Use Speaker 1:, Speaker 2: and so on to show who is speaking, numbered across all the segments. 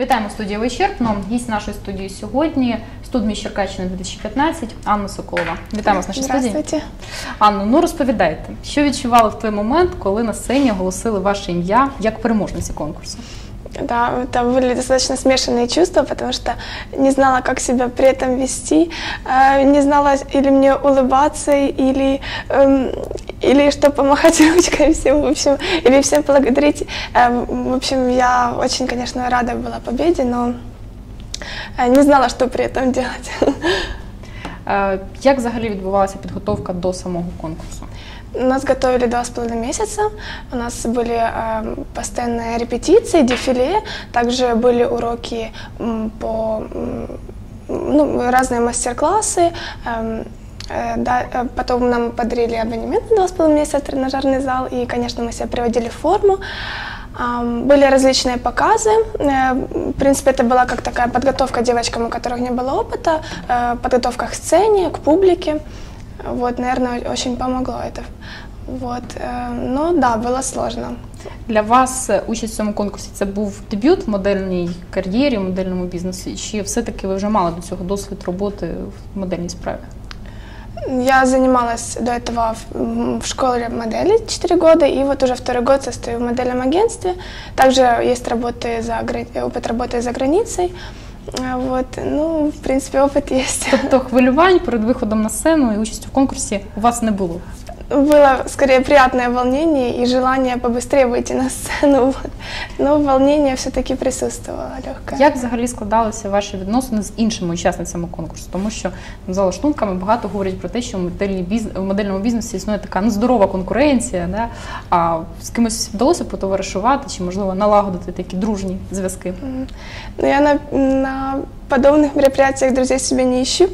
Speaker 1: Вітаємо в студії Вичерпно. Гість нашої студії сьогодні студмі Черкащини 2015 Анна Соколова. Вітаємо вас в нашій студії.
Speaker 2: Здравствуйте.
Speaker 1: Анно, ну розповідайте, що відчували в той момент, коли на сцені оголосили ваше ім'я як переможниці конкурсу?
Speaker 2: Да, это были достаточно смешанные чувства, потому что не знала, как себя при этом вести, э, не знала, или мне улыбаться, или, эм, или что помахать ручкой всем, в общем, или всем благодарить. Э, В общем, я очень, конечно, рада была победе, но э, не знала, что при этом делать.
Speaker 1: Е, Як взагалі відбувалася підготовка до самого конкурсу?
Speaker 2: Нас готовили два с половиной месяца. У нас были э, постоянные репетиции, дефиле. Также были уроки м, по м, ну, разные мастер-классы. Эм, э, да, э, потом нам подарили абонемент на два с половиной месяца в тренажерный зал. И, конечно, мы себя приводили в форму. Ам, Были различные показы. Э, В принципе, это была как такая подготовка девочкам, у которых не было опыта, э, подготовка к сцене, к публике. Вот, наверное, очень помогло это. Вот, э, но да, было сложно.
Speaker 1: Для вас е, участь в цьому конкурсі це був дебют в модельній кар'єрі, в модельному бізнесі, чи все-таки ви вже мали до цього досвід роботи в модельній справі?
Speaker 2: Я занималась до этого в, м, в школе модели 4 года, и вот уже второй год состою в модельном агентстве. Также есть работы за, гра- опыт работы за границей. Э, Вот, ну, в принципе, опыт есть.
Speaker 1: Тобто хвилювань перед виходом на сцену і участю в конкурсі у вас не було?
Speaker 2: Было скорее приятное волнение и желание побыстрее выйти на сцену. Вот. Но волнение все-таки присутствовало легкое.
Speaker 1: Як взагалі складалися ваші відносини з іншими учасницями конкурсу? Тому що ну, за лаштунками багато говорять про те, що в, модельній біз... в модельному бізнесі існує така нездорова конкуренція. Да? А з кимось вдалося потоваришувати чи, можливо, налагодити такі дружні зв'язки?
Speaker 2: Но я на, на подобных мероприятиях друзей себе не ищу.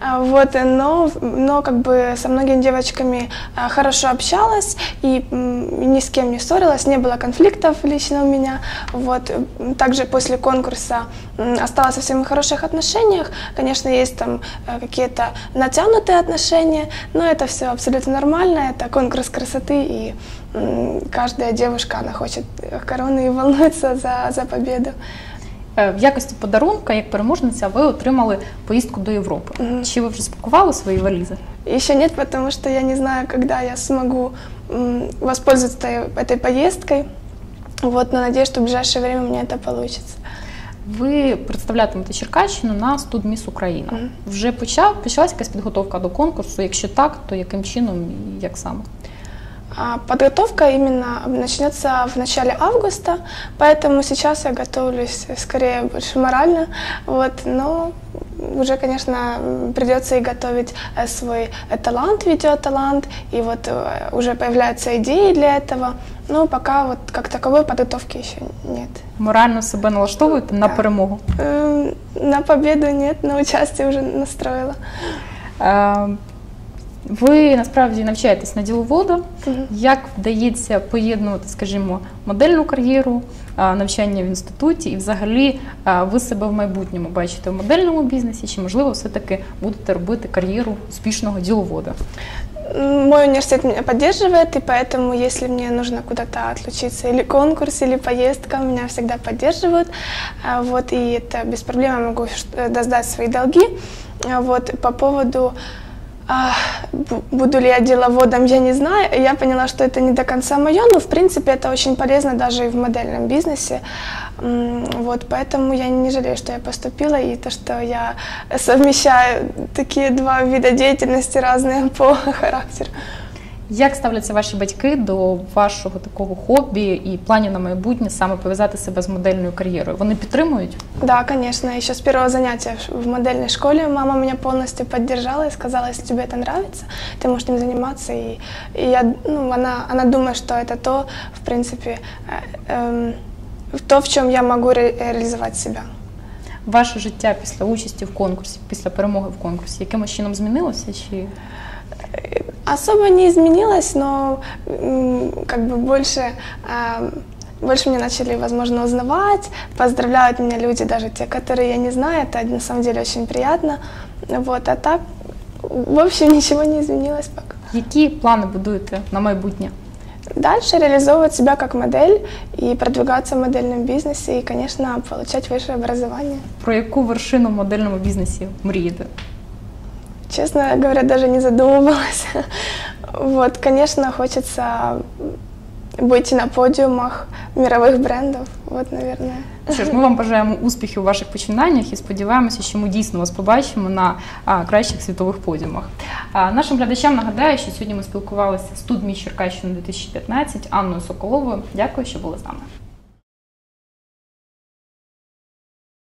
Speaker 2: А, Вот, но, но как бы со многими девочками а, хорошо общалась и ни с кем не ссорилась, не было конфликтов лично у меня. Вот, также после конкурса осталась со всеми в хороших отношениях. Конечно, есть там э, какие-то натянутые отношения, но это все абсолютно нормально. Это конкурс красоты и каждая девушка, она хочет короны и волнуется за, за победу.
Speaker 1: Е, В якості подарунка, як переможниця, ви отримали поїздку до Європи.
Speaker 2: Мгм.
Speaker 1: Чи ви вже спакували свої валізи?
Speaker 2: Еще нет, потому что я не знаю, когда я смогу м, воспользоваться этой- этой поездкой. Вот, но надеюсь, что в ближайшее время у меня это получится.
Speaker 1: Ви представлятимете Черкащину на студ Міс Україна.
Speaker 2: Мгм.
Speaker 1: Вже почав почалася якась підготовка до конкурсу? Якщо так, то яким чином і як саме?
Speaker 2: А подготовка именно начнется в начале августа, поэтому сейчас я готовлюсь скорее больше морально, вот, но уже, конечно, м, придется и готовить э, свой э, талант, видеоталант, и вот э, уже появляются идеи для этого, но пока вот как таковой подготовки еще нет.
Speaker 1: Морально себе налаштовуєте на
Speaker 2: Так.
Speaker 1: перемогу?
Speaker 2: Эм, На победу нет, на участие уже настроила.
Speaker 1: Е, Ви насправді навчаєтесь на діловода.
Speaker 2: Мгм.
Speaker 1: Як вдається поєднувати, скажімо, модельну кар'єру, е, навчання в інституті, і взагалі е, ви себе в майбутньому бачите в модельному бізнесі, чи можливо все-таки будете робити кар'єру успішного діловода?
Speaker 2: М, Мой университет меня поддерживает, и поэтому, если мне нужно куда-то отлучиться, или конкурс, или поездка, меня всегда поддерживают. А, Вот, и это без проблем я могу ш- э, сдать свои долги. А, Вот, по поводу а, бу- буду ли я деловодом, я не знаю. Я поняла, что это не до конца мое, но в принципе это очень полезно даже и в модельном бизнесе. Вот, поэтому я не жалею, что я поступила, и то, что я совмещаю такие два вида деятельности разные по характеру.
Speaker 1: Як ставляться ваші батьки до вашого такого хобі і планів на майбутнє саме пов'язати себе з модельною кар'єрою? Вони підтримують?
Speaker 2: Да, конечно, еще с первого занятия в- в модельной школе мама меня полностью поддержала и сказала, если тебе это нравится, ты можешь этим заниматься. И, и я, ну, она, она думает, что это то, в принципе, э, эм, то, в чем я могу ре- реализовать себя.
Speaker 1: Ваше життя після участі в конкурсі, після перемоги в конкурсі, якимось чином змінилося? Чи
Speaker 2: Особо не изменилось, но м, как бы больше, ам, больше меня начали, возможно, узнавать, поздравляют меня люди, даже те, которые я не знаю, это на самом деле очень приятно. Вот, а так, в общем, ничего не изменилось пока.
Speaker 1: які плани будуєте на майбутнє?
Speaker 2: дальше реализовывать себя как модель и продвигаться в модельном бизнесе и, конечно, получать высшее образование.
Speaker 1: Про яку вершину в модельному бізнесі мрієте?
Speaker 2: Честно говоря, даже не задумывалась. Вот, конечно, хочется быть на подиумах мировых брендов. Вот, наверное.
Speaker 1: Що ж, ми вам бажаємо успіхів у ваших починаннях і сподіваємося, що ми дійсно вас побачимо на а, кращих світових подіумах. А, нашим глядачам нагадаю, що сьогодні ми спілкувалися з Тудмі Черкащина 2015 Анною Соколовою. Дякую, що були з нами.